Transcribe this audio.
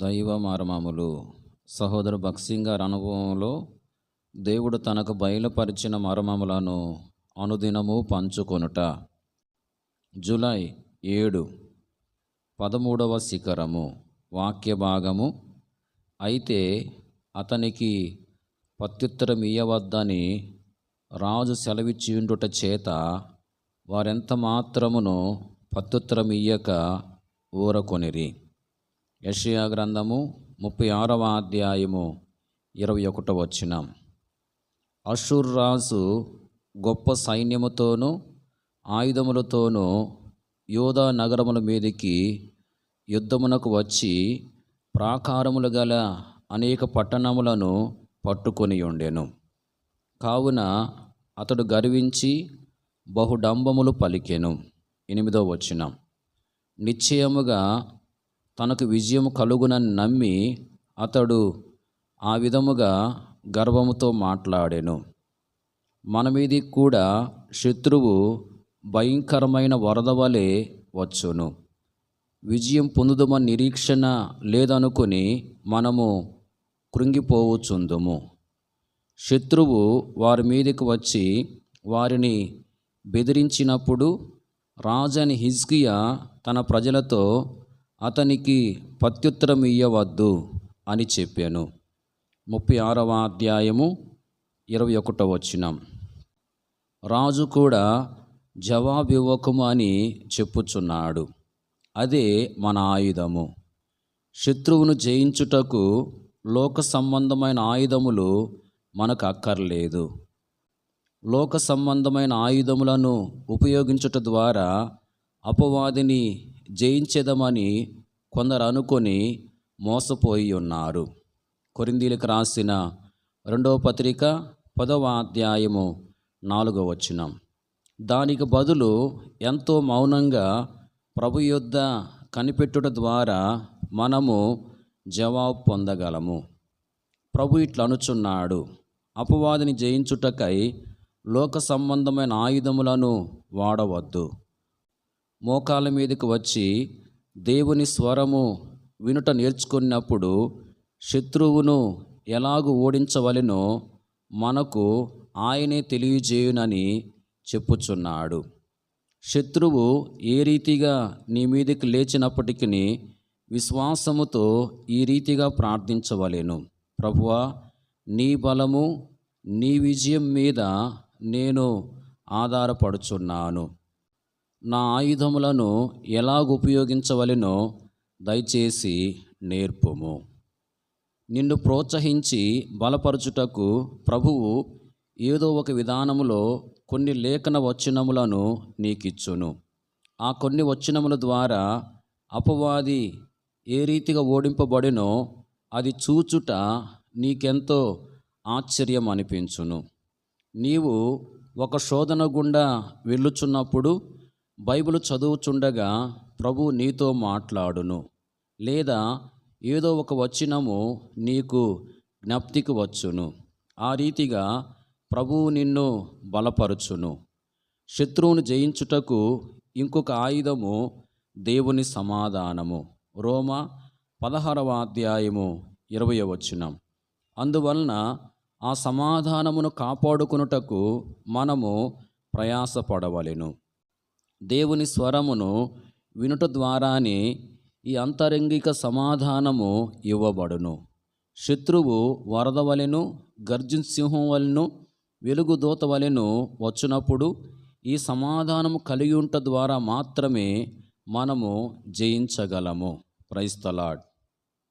దైవ మర్మములు సహోదరు భక్సింగ్ గారి అనుభవంలో దేవుడు తనకు బయలుపరిచిన మర్మములను అనుదినము పంచుకొనుట. జూలై ఏడు పదమూడవ శిఖరము వాక్య భాగము అయితే అతనికి ప్రత్యుత్తరం ఇయ్యవద్దని రాజు సెలవిచ్చిండుట చేత వారెంత మాత్రమును ప్రత్యుత్తరం ఇయ్యక ఊరకొనిరి. యషియా గ్రంథము ముప్పై ఆరవ అధ్యాయము ఇరవై ఒకటవ వచ్చిన అషూర్ రాజు గొప్ప సైన్యముతోనూ ఆయుధములతోనూ యోధా నగరముల మీదికి యుద్ధమునకు వచ్చి ప్రాకారములు గల అనేక పట్టణములను పట్టుకొని ఉండెను. కావున అతడు గర్వించి బహుడంబములు పలికెను. ఎనిమిదో వచ్చిన నిశ్చయముగా తనకు విజయం కలుగునని నమ్మి అతడు ఆ విధముగా గర్వముతో మాట్లాడెను. మన మీది కూడా శత్రువు భయంకరమైన వరద వలె వచ్చును. విజయం పొందుదమని నిరీక్షణ లేదనుకుని మనము కృంగిపోవచ్చుందుము. శత్రువు వారి మీదకి వచ్చి వారిని బెదిరించినప్పుడు రాజని హిజ్కియా తన ప్రజలతో అతనికి ప్రత్యుత్తరం ఇయ్యవద్దు అని చెప్పాను. ముప్పై ఆరవ అధ్యాయము ఇరవై ఒకటో వచ్చినం రాజు కూడా జవాబు ఇవ్వకము అని చెప్పుచున్నాడు. అదే మన ఆయుధము. శత్రువును జయించుటకు లోక సంబంధమైన ఆయుధములు మనకు అక్కర్లేదు. లోక సంబంధమైన ఆయుధములను ఉపయోగించుట ద్వారా అపవాదిని జయించేదమని కొందరు అనుకొని మోసపోయి ఉన్నారు. కొరిందీలకు రాసిన రెండవ పత్రిక పదవ అధ్యాయము నాలుగవ వచనం. దానికి బదులు ఎంతో మౌనంగా ప్రభు యొద్ద కనిపెట్టుట ద్వారా మనము జవాబు పొందగలము. ప్రభు ఇట్లా అనుచున్నాడు. అపవాదిని జయించుటకై లోక సంబంధమైన ఆయుధములను వాడవద్దు. మోకాల మీదకి వచ్చి దేవుని స్వరము వినుట నేర్చుకున్నప్పుడు శత్రువును ఎలాగు ఓడించవలెనో మనకు ఆయనే తెలియజేయునని చెప్పుచున్నాడు. శత్రువు ఏ రీతిగా నీ మీదకి లేచినప్పటికీ విశ్వాసముతో ఈ రీతిగా ప్రార్థించవలెను. ప్రభువా నీ బలము నీ విజయం మీద నేను ఆధారపడుచున్నాను. నా ఆయుధములను ఎలాగ ఉపయోగించవలెనో దయచేసి నేర్పుము. నిన్ను ప్రోత్సహించి బలపరచుటకు ప్రభువు ఏదో ఒక విధానములో కొన్ని లేఖన వచనములను నీకిచ్చును. ఆ కొన్ని వచనముల ద్వారా అపవాది ఏ రీతిగా ఓడింపబడినో అది చూచుట నీకెంతో ఆశ్చర్యం అనిపించును నీవు ఒక శోధన గుండా వెళ్ళుచున్నప్పుడు బైబిల్ చదువుచుండగా ప్రభు నీతో మాట్లాడును. లేదా ఏదో ఒక వచనము నీకు జ్ఞప్తికి వచ్చును. ఆ రీతిగా ప్రభువు నిన్ను బలపరుచును. శత్రువును జయించుటకు ఇంకొక ఆయుధము దేవుని సమాధానము. రోమ పదహారవ అధ్యాయము ఇరవై వచనం. అందువలన ఆ సమాధానమును కాపాడుకునుటకు మనము ప్రయాసపడవలెను. దేవుని స్వరమును వినుట ద్వారానే ఈ అంతరంగిక సమాధానము ఇవ్వబడును. శత్రువు వరద వలెను గర్జున్ సింహం వలెను వెలుగు దూత వలెను వచ్చినప్పుడు ఈ సమాధానము కలిగి ఉంట ద్వారా మాత్రమే మనము జయించగలము. ప్రైస్తలాడ్